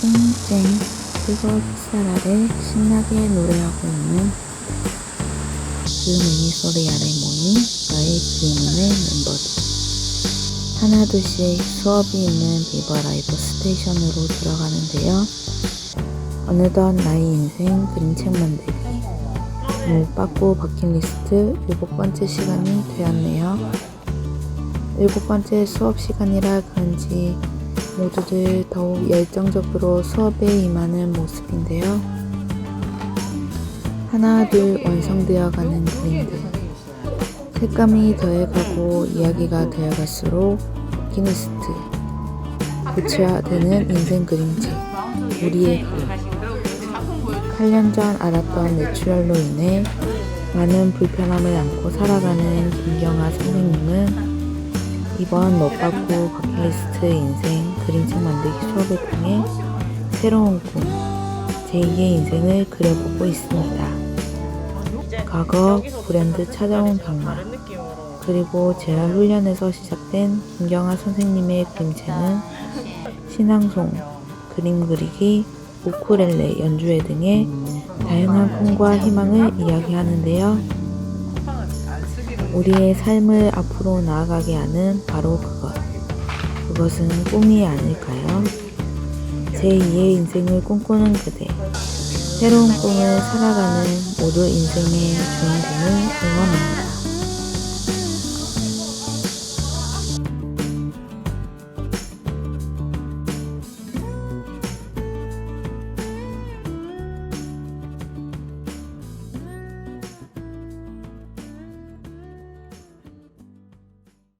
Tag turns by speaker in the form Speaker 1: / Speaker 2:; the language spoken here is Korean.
Speaker 1: 쨍쨍 뜨거운 햇살 아래 신나게 노래하고 있는 그 미니소리 아래 모인 나의 그리움의 멤버들. 하나둘씩 수업이 있는 비버 라이브 스테이션으로 들어가는데요. 어느덧 나의 인생 그림책 만들기 못 받고 버킷리스트 일곱 번째 시간이 되었네요. 일곱 번째 수업 시간이라 그런지 모두들 더욱 열정적으로 수업에 임하는 모습인데요. 하나 둘 완성되어가는 그림들. 색감이 더해가고 이야기가 되어갈수록 버킷리스트. 구체화되는 인생 그림책. 우리의 글. 8년 전 알았던 내추럴로 인해 많은 불편함을 안고 살아가는 김경아 선생님은 이번 못 받고 버킷리스트 인생 그림책 만들기 수업을 통해 새로운 꿈, 제2의 인생을 그려보고 있습니다. 과거 브랜드 찾아온 병마, 그리고 재활 훈련에서 시작된 김경아 선생님의 그림체는 신앙송, 그림 그리기, 우쿠렐레 연주회 등의 다양한 꿈과 희망을 이야기하는데요. 우리의 삶을 앞으로 나아가게 하는 바로 그것. 그것은 꿈이 아닐까요? 제2의 인생을 꿈꾸는 그대. 새로운 꿈을 살아가는 모두 인생의 주인공을 응원합니다.